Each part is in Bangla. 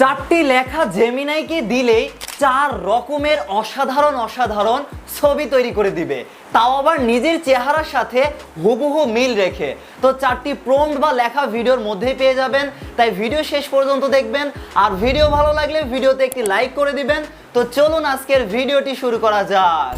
চারটি লেখা জেমিনাইকে দিলেই চার রকমের অসাধারণ অসাধারণ ছবি তৈরি করে দিবে। তাও আবার নিজের চেহারার সাথে হুবহু মিল রেখে। তো চারটি প্রম্পট বা লেখা ভিডিওর মধ্যেই পেয়ে যাবেন। তাই ভিডিও শেষ পর্যন্ত দেখবেন। আর ভিডিও ভালো লাগলে ভিডিওতে একটি লাইক করে দিবেন। তো চলুন আজকের ভিডিওটি শুরু করা যাক।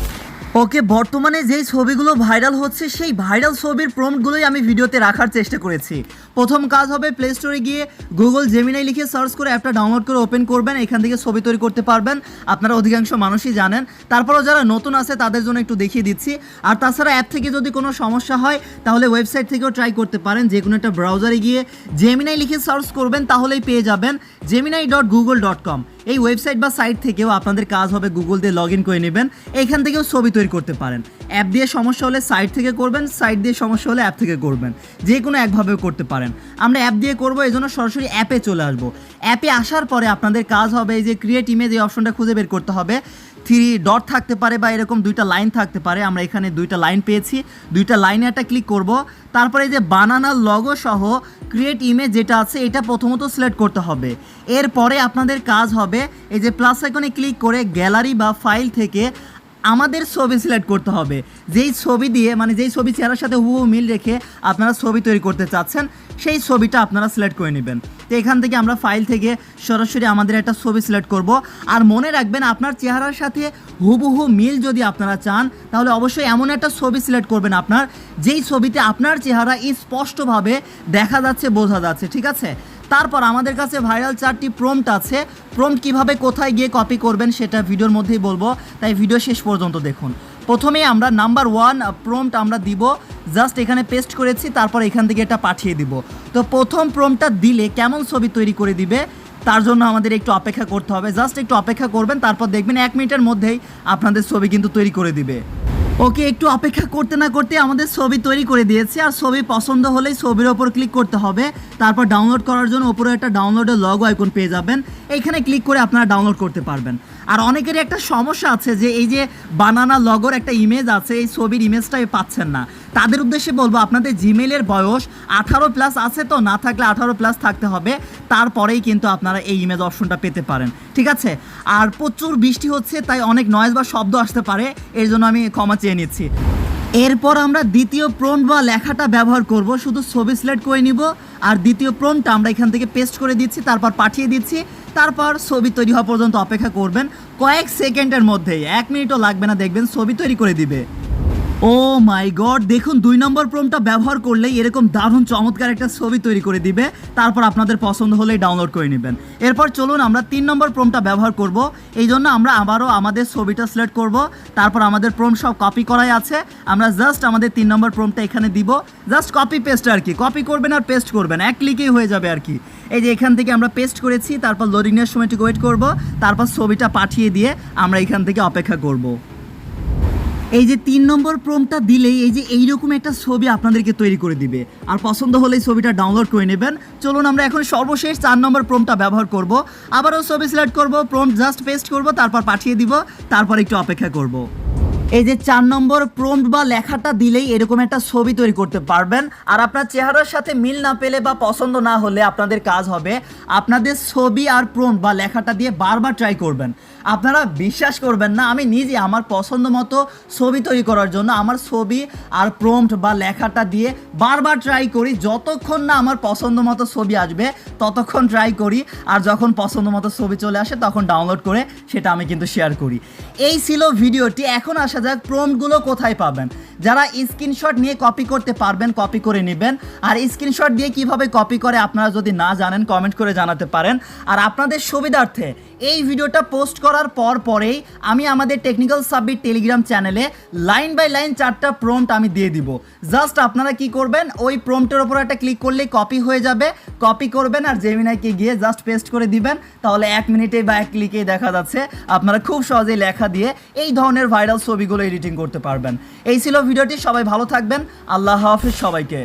ওকে, বর্তমানে যেই ছবিগুলো ভাইরাল হচ্ছে, সেই ভাইরাল ছবির প্রম্পটগুলোই আমি ভিডিওতে রাখার চেষ্টা করেছি। প্রথম কাজ হবে প্লে স্টোরে গিয়ে গুগল জেমিনাই লিখে সার্চ করে অ্যাপটা ডাউনলোড করে ওপেন করবেন, এখান থেকে ছবি তৈরি করতে পারবেন। আপনারা অধিকাংশ মানুষই জানেন। তারপরেও যারা নতুন আছে, তাদের জন্য একটু দেখিয়ে দিচ্ছি। আর তাছাড়া অ্যাপ থেকে যদি কোনো সমস্যা হয়, তাহলে ওয়েবসাইট থেকেও ট্রাই করতে পারেন। যে কোনো একটা ব্রাউজারে গিয়ে জেমিনাই লিখে সার্চ করবেন, তাহলেই পেয়ে যাবেন। Gemini dot Google dot com এই ওয়েবসাইট বা সাইট থেকেও আপনাদের কাজ হবে গুগল দিয়ে লগ ইন করে নেবেন। এখান থেকেও ছবি তৈরি করতে পারেন। অ্যাপ দিয়ে সমস্যা হলে সাইট থেকে করবেন সাইট দিয়ে সমস্যা হলে অ্যাপ থেকে করবেন। যে কোনো একভাবেও করতে পারেন। আমরা অ্যাপ দিয়ে করব এই জন্য সরাসরি অ্যাপে চলে আসব। অ্যাপে আসার পরে আপনাদের কাজ হবে এই যে ক্রিয়েট ইমেজ এই অপশনটা খুঁজে বের করতে হবে। থ্রি ডট থাকতে পারে বা এরকম দুইটা লাইন থাকতে পারে। আমরা এখানে দুইটা লাইন পেয়েছি। দুইটা লাইনে একটা ক্লিক করব। তারপরে এই যে বানানা লগো সহ ক্রিয়েট ইমেজ যেটা আছে, এটা প্রথমত সিলেক্ট করতে হবে। এরপরে আপনাদের কাজ হবে, এই যে প্লাস আইকনে ক্লিক করে গ্যালারি বা ফাইল থেকে আমাদের ছবি সিলেক্ট করতে হবে। যেই ছবি দিয়ে মানে যেই ছবি চেহারার সাথে হুবহু মিল রেখে আপনারা ছবি তৈরি করতে চাচ্ছেন, সেই ছবিটা আপনারা সিলেক্ট করে নেবেন। তো এখান থেকে আমরা ফাইল থেকে সরাসরি আমাদের একটা ছবি সিলেক্ট করব। আর মনে রাখবেন, আপনার চেহারার সাথে হুবহু মিল যদি আপনারা চান, তাহলে অবশ্যই এমন একটা ছবি সিলেক্ট করবেন আপনার, যেই ছবিতে আপনার চেহারা স্পষ্টভাবে দেখা যাচ্ছে, বোঝা যাচ্ছে, ঠিক আছে? তারপর আমাদের কাছে ভাইরাল চারটি প্রম্পট আছে। প্রম্পট কীভাবে কোথায় গিয়ে কপি করবেন সেটা ভিডিওর মধ্যেই বলব। তাই ভিডিও শেষ পর্যন্ত দেখুন। প্রথমেই আমরা নাম্বার ওয়ান প্রম্পট আমরা দিব। জাস্ট এখানে পেস্ট করেছি, তারপর এখান থেকে এটা পাঠিয়ে দিব। তো প্রথম প্রম্পটটা দিলে কেমন ছবি তৈরি করে দিবে, তার জন্য আমাদের একটু অপেক্ষা করতে হবে। জাস্ট একটু অপেক্ষা করবেন, তারপর দেখবেন এক মিনিটের মধ্যেই আপনাদের ছবি কিন্তু তৈরি করে দিবে। ওকে একটু অপেক্ষা করতে না করতে আমাদের ছবি তৈরি করে দিয়েছে, আর ছবি পছন্দ হলেই ছবির ওপর ক্লিক করতে হবে। তারপর ডাউনলোড করার জন্য ওপরে একটা ডাউনলোডের লগ আইকন পেয়ে যাবেন। এখানে ক্লিক করে আপনারা ডাউনলোড করতে পারবেন। আর অনেকেরই একটা সমস্যা আছে যে এই যে বানানা লগর একটা ইমেজ আছে, এই ছবির ইমেজটাই পাচ্ছেন না। তাদের উদ্দেশ্যে বলব, আপনাদের জিমেলের বয়স আঠারো প্লাস আছে তো, না থাকলে আঠারো প্লাস থাকতে হবে। তারপরেই কিন্তু আপনারা এই ইমেজ অপশনটা পেতে পারেন। ঠিক আছে? আর প্রচুর বৃষ্টি হচ্ছে, তাই অনেক নয়েজ বা শব্দ আসতে পারে, এর জন্য আমি ক্ষমা চেয়ে নিচ্ছি। এরপর আমরা দ্বিতীয় প্রম্পট বা লেখাটা ব্যবহার করব, শুধু ছবি সিলেক্ট করে নিব, আর দ্বিতীয় প্রম্পটটা আমরা এখান থেকে পেস্ট করে দিচ্ছি, তারপর পাঠিয়ে দিচ্ছি, তারপর ছবি তৈরি হওয়া পর্যন্ত অপেক্ষা করবেন। কয়েক সেকেন্ডের মধ্যেই, এক মিনিটও লাগবে না, দেখবেন ছবি তৈরি করে দিবে। ও মাই গড, দেখুন, দুই নম্বর প্রোমটা ব্যবহার করলেই এরকম দারুণ চমৎকার একটা ছবি তৈরি করে দিবে। তারপর আপনাদের পছন্দ হলেই ডাউনলোড করে নেবেন। এরপর চলুন আমরা তিন নম্বর প্রোমটা ব্যবহার করব। এই জন্য আমরা আবারও আমাদের ছবিটা সিলেক্ট করব। তারপর আমাদের প্রোম সব কপি করাই আছে। আমরা জাস্ট আমাদের তিন নম্বর প্রোমটা এখানে দিব। জাস্ট কপি পেস্ট আর কি। কপি করবেন আর পেস্ট করবেন। এক ক্লিকেই হয়ে যাবে আর কি। এই যে এখান থেকে আমরা পেস্ট করেছি, তারপর লোডিংয়ের সময় একটু ওয়েট করব। তারপর ছবিটা পাঠিয়ে দিয়ে আমরা এখান থেকে অপেক্ষা করব। এই যে তিন নম্বর প্রোমটা দিলেই এই যে এইরকম একটা ছবি আপনাদেরকে তৈরি করে দিবে। আর পছন্দ হলেই ছবিটা ডাউনলোড করে নেবেন। চলুন আমরা এখন সর্বশেষ চার নম্বর প্রোমটা ব্যবহার করব। আবারও ছবি সিলেক্ট করব প্রোম জাস্ট পেস্ট করব, তারপর পাঠিয়ে দিব, তারপর একটু অপেক্ষা করব। এই যে চার নম্বর প্রম্পট বা লেখাটা দিলেই এরকম একটা ছবি তৈরি করতে পারবেন। আর আপনার চেহারার সাথে মিল না পেলে বা পছন্দ না হলে আপনাদের কাজ হবে আপনাদের ছবি আর প্রম্পট বা লেখাটা দিয়ে বারবার ট্রাই করবেন। আপনারা বিশ্বাস করবেন না, আমি নিজে আমার পছন্দ মতো ছবি তৈরি করার জন্য আমার ছবি আর প্রম্পট বা লেখাটা দিয়ে বারবার ট্রাই করি। যতক্ষণ না আমার পছন্দ মতো ছবি আসবে, ততক্ষণ ট্রাই করি। আর যখন পছন্দ মতো ছবি চলে আসে, তখন ডাউনলোড করে সেটা আমি কিন্তু শেয়ার করি। এই ছিল ভিডিওটি এখন আসা যাক প্রম্পটগুলো কোথায় পাবেন? যারা স্ক্রিনশট নিয়ে কপি করতে পারবেন কপি করে নেবেন। আর স্ক্রিনশট দিয়ে কীভাবে কপি করে আপনারা যদি না জানেন কমেন্ট করে জানাতে পারেন। আর আপনাদের সুবিধার্থে এই ভিডিওটা পোস্ট করার পর পরেই আমি আমাদের টেকনিক্যাল সাবমিট টেলিগ্রাম চ্যানেলে লাইন বাই লাইন চারটা প্রম্পট আমি দিয়ে দিব। জাস্ট আপনারা কি করবেন, ওই প্রম্পটের ওপর একটা ক্লিক করলেই কপি হয়ে যাবে। কপি করবেন আর জেমিনাইকে গিয়ে জাস্ট পেস্ট করে দিবেন। তাহলে এক মিনিটে বা এক ক্লিকেই দেখা যাচ্ছে। আপনারা খুব সহজেই লেখা দিয়ে এই ধরনের ভাইরাল ছবিগুলো এডিটিং করতে পারবেন। এই ছিল ভিডিওটি সবাই ভালো থাকবেন। আল্লাহ হাফিজ সবাইকে।